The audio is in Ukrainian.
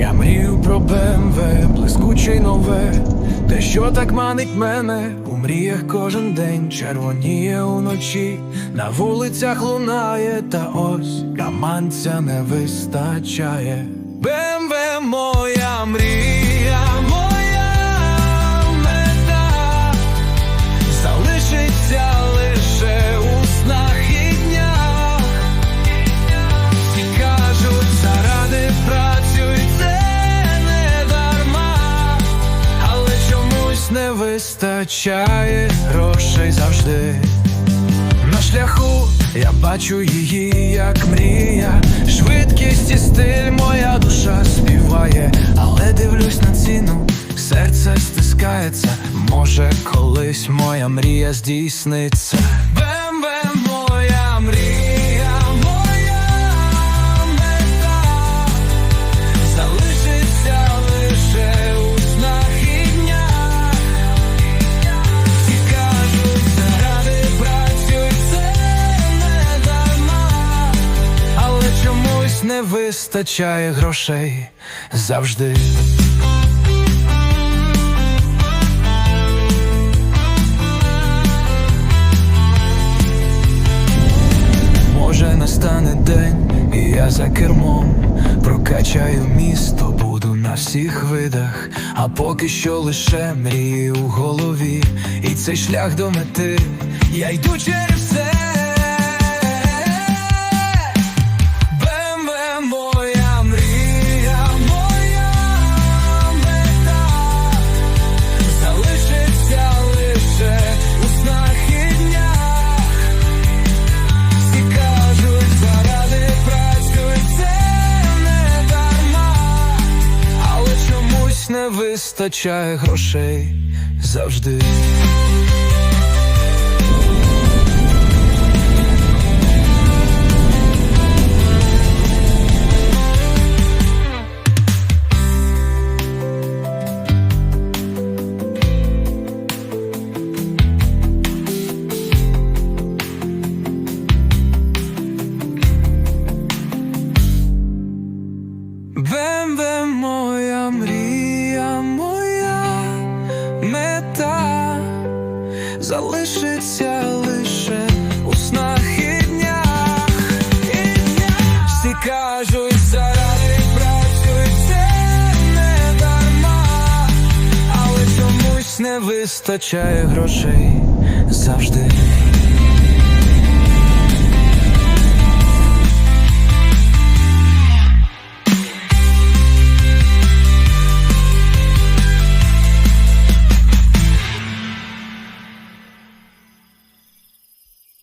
Я мрію про БМВ, блискуче й нове, те, що так манить мене, у мріях кожен день червоніє уночі, на вулицях лунає, та ось каманця не вистачає. БМВ моя мрія, не вистачає грошей завжди. На шляху я бачу її, як мрія, швидкість і стиль, моя душа співає, але дивлюсь на ціну, серце стискається. Може, колись моя мрія здійсниться. Чомусь не вистачає грошей завжди. Може настане день, і я за кермом прокачаю місто, буду на всіх видах, а поки що лише мрії у голові, і цей шлях до мети, я йду через все. Вистачає грошей завжди. Залишиться лише у снах і днях. І днях. Всі кажуть, заради працюй, це не дарма, але чомусь не вистачає грошей завжди.